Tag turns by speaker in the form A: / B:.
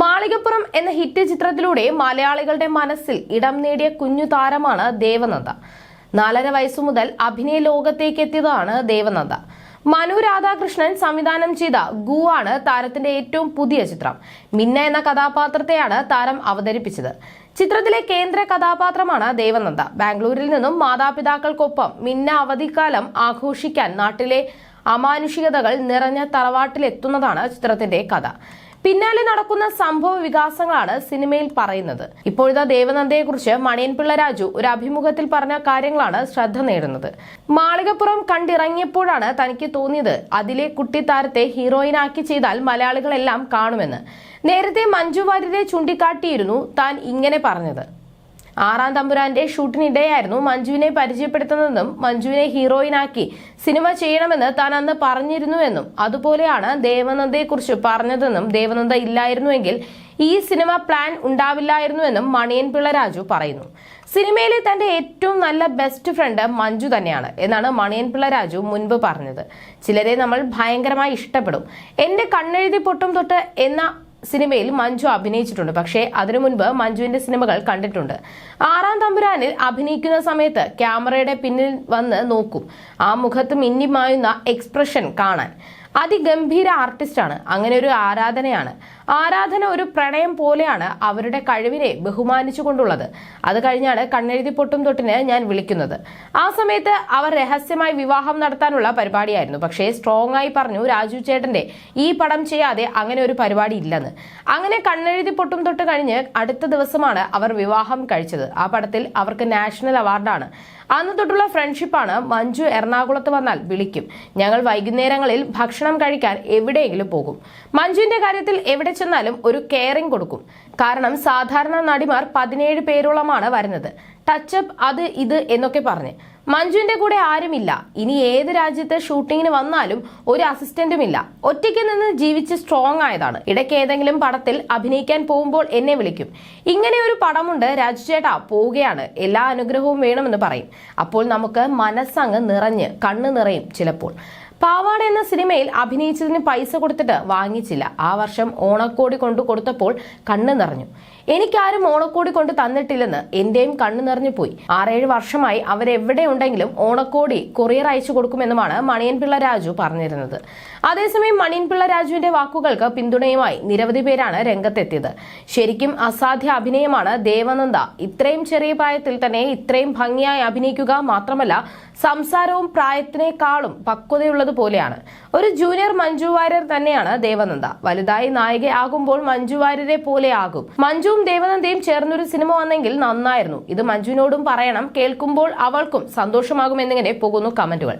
A: മാളികപ്പുറം എന്ന ഹിറ്റ് ചിത്രത്തിലൂടെ മലയാളികളുടെ മനസ്സിൽ ഇടം നേടിയ കുഞ്ഞു താരമാണ് ദേവനന്ദ. നാലര വയസ്സു മുതൽ അഭിനയ ലോകത്തേക്ക് എത്തിയതാണ് ദേവനന്ദ. മനു രാധാകൃഷ്ണൻ സംവിധാനം ചെയ്ത ഗു ആണ് താരത്തിന്റെ ഏറ്റവും പുതിയ ചിത്രം. മിന്ന എന്ന കഥാപാത്രത്തെയാണ് താരം അവതരിപ്പിച്ചത്. ചിത്രത്തിലെ കേന്ദ്ര കഥാപാത്രമാണ് ദേവനന്ദ. ബാംഗ്ലൂരിൽ നിന്നും മാതാപിതാക്കൾക്കൊപ്പം മിന്ന അവധിക്കാലം ആഘോഷിക്കാൻ നാട്ടിലെ അമാനുഷികതകൾ നിറഞ്ഞ തറവാട്ടിലെത്തുന്നതാണ് ചിത്രത്തിന്റെ കഥ. പിന്നാലെ നടക്കുന്ന സംഭവ വികാസങ്ങളാണ് സിനിമയിൽ പറയുന്നത്. ഇപ്പോഴത്തെ ദേവനന്ദയെ ദേവനന്ദയെക്കുറിച്ച് മണിയൻപിള്ള രാജു ഒരു അഭിമുഖത്തിൽ പറഞ്ഞ കാര്യങ്ങളാണ് ശ്രദ്ധ നേടുന്നത്. മാളികപ്പുറം കണ്ടിറങ്ങിയപ്പോഴാണ് തനിക്ക് തോന്നിയത് അതിലെ കുട്ടിത്താരത്തെ ഹീറോയിനാക്കി ചെയ്താൽ മലയാളികളെല്ലാം കാണുമെന്ന്. നേരത്തെ മഞ്ജു വാര്യരെ ചൂണ്ടിക്കാട്ടിയിരുന്നു താൻ ഇങ്ങനെ പറഞ്ഞത്. ആറാം തമ്പുരാന്റെ ഷൂട്ടിനിടെയായിരുന്നു മഞ്ജുവിനെ പരിചയപ്പെടുത്തുന്നതെന്നും മഞ്ജുവിനെ ഹീറോയിനാക്കി സിനിമ ചെയ്യണമെന്ന് താൻ അന്ന് പറഞ്ഞിരുന്നുവെന്നും അതുപോലെയാണ് ദേവനന്ദയെക്കുറിച്ച് പറഞ്ഞതെന്നും ദേവനന്ദ ഇല്ലായിരുന്നുവെങ്കിൽ ഈ സിനിമ പ്ലാൻ ഉണ്ടാവില്ലായിരുന്നുവെന്നും മണിയൻ പിള്ള രാജു പറയുന്നു. സിനിമയിലെ തന്റെ ഏറ്റവും നല്ല ബെസ്റ്റ് ഫ്രണ്ട് മഞ്ജു തന്നെയാണ് എന്നാണ് മണിയൻ പിള്ള രാജു മുൻപ് പറഞ്ഞത്. ചിലരെ നമ്മൾ ഭയങ്കരമായി ഇഷ്ടപ്പെടും. എന്റെ കണ്ണെഴുതി പൊട്ടും തൊട്ട് എന്ന സിനിമയിൽ മഞ്ജു അഭിനയിച്ചിട്ടുണ്ട്. പക്ഷേ അതിനു മുൻപ് മഞ്ജുവിന്റെ സിനിമകൾ കണ്ടിട്ടുണ്ട്. ആറാം തമ്പുരാനിൽ അഭിനയിക്കുന്ന സമയത്ത് ക്യാമറയുടെ പിന്നിൽ വന്ന് നോക്കും. ആ മുഖത്ത് മിന്നിമായുന്ന എക്സ്പ്രഷൻ കാണാൻ. അതിഗംഭീര ആർട്ടിസ്റ്റാണ്. അങ്ങനെ ഒരു ആരാധനയാണ്. ആരാധന ഒരു പ്രണയം പോലെയാണ് അവരുടെ കഴിവിനെ ബഹുമാനിച്ചുകൊണ്ടുള്ളത് അത് കഴിഞ്ഞാണ് കണ്ണെഴുതി പൊട്ടും തൊട്ടിന് ഞാൻ വിളിക്കുന്നത്. ആ സമയത്ത് അവർ രഹസ്യമായി വിവാഹം നടത്താനുള്ള പരിപാടിയായിരുന്നു. പക്ഷേ സ്ട്രോങ് ആയി പറഞ്ഞു രാജു ചേട്ടന്റെ ഈ പടം ചെയ്യാതെ അങ്ങനെ ഒരു പരിപാടി ഇല്ലെന്ന്. അങ്ങനെ കണ്ണെഴുതി പൊട്ടും തൊട്ട് കഴിഞ്ഞ് അടുത്ത ദിവസമാണ് അവർ വിവാഹം കഴിച്ചത്. ആ പടത്തിൽ അവർക്ക് നാഷണൽ അവാർഡാണ്. അന്ന് തൊട്ടുള്ള ഫ്രണ്ട്ഷിപ്പാണ് മഞ്ജു എറണാകുളത്ത് വന്നാൽ വിളിക്കും. ഞങ്ങൾ വൈകുന്നേരങ്ങളിൽ ഭക്ഷണം കഴിക്കാൻ എവിടെയെങ്കിലും പോകും. മഞ്ജുവിന്റെ കാര്യത്തിൽ എവിടെ ചെന്നാലും ഒരു കെയറിംഗ് കൊടുക്കും. കാരണം സാധാരണ നടിമാർ പതിനേഴ് പേരോളമാണ് വരുന്നത്. ടച്ചപ്പ് അത് ഇത് എന്നൊക്കെ പറഞ്ഞ്. മഞ്ജുവിന്റെ കൂടെ ആരുമില്ല. ഇനി ഏത് രാജ്യത്തെ ഷൂട്ടിങ്ങിന് വന്നാലും ഒരു അസിസ്റ്റന്റും ഇല്ല. ഒറ്റയ്ക്ക് നിന്ന് ജീവിച്ച് സ്ട്രോങ് ആയതാണ്. ഇടയ്ക്ക് ഏതെങ്കിലും പടത്തിൽ അഭിനയിക്കാൻ പോകുമ്പോൾ എന്നെ വിളിക്കും. ഇങ്ങനെ ഒരു പടമുണ്ട് രാജു ചേട്ടാ പോവുകയാണ്. എല്ലാ അനുഗ്രഹവും വേണമെന്ന് പറയും. അപ്പോൾ നമുക്ക് മനസ്സങ്ങ് നിറഞ്ഞ് കണ്ണ് നിറയും ചിലപ്പോൾ. പാവാട എന്ന സിനിമയിൽ അഭിനയിച്ചതിന് പൈസ കൊടുത്തിട്ട് വാങ്ങിച്ചില്ല. ആ വർഷം ഓണക്കോടി കൊണ്ടു കൊടുത്തപ്പോൾ കണ്ണു നിറഞ്ഞു. എനിക്കാരും ഓണക്കോടി കൊണ്ട് തന്നിട്ടില്ലെന്ന് എന്റെയും കണ്ണു നിറഞ്ഞു പോയി. ആറേഴ് വർഷമായി അവരെവിടെ ഉണ്ടെങ്കിലും ഓണക്കോടി കൊറിയർ അയച്ചു കൊടുക്കുമെന്നുമാണ് മണിയൻപിള്ള രാജു പറഞ്ഞിരുന്നത്. അതേസമയം മണിയൻപിള്ള രാജുവിന്റെ വാക്കുകൾക്ക് പിന്തുണയുമായി നിരവധി പേരാണ് രംഗത്തെത്തിയത്. ശരിക്കും അസാധ്യ അഭിനയമാണ് ദേവനന്ദ. ഇത്രയും ചെറിയ പ്രായത്തിൽ തന്നെ ഇത്രയും ഭംഗിയായി അഭിനയിക്കുക മാത്രമല്ല സംസാരവും പ്രായത്തിനേക്കാളും പക്വതയുള്ളതുപോലെയാണ് ഒരു ജൂനിയർ മഞ്ജു വാര്യർ തന്നെയാണ് ദേവനന്ദ. വലുതായി നായികയാകുമ്പോൾ മഞ്ജു വാര്യരെ പോലെ ആകും. മഞ്ജുവും ദേവനന്ദയും ചേർന്നൊരു സിനിമ വന്നെങ്കിൽ നന്നായിരുന്നു. ഇത് മഞ്ജുവിനോടും പറയണം. കേൾക്കുമ്പോൾ അവൾക്കും സന്തോഷമാകുമെന്നിങ്ങനെ പോകുന്നു കമന്റുകൾ.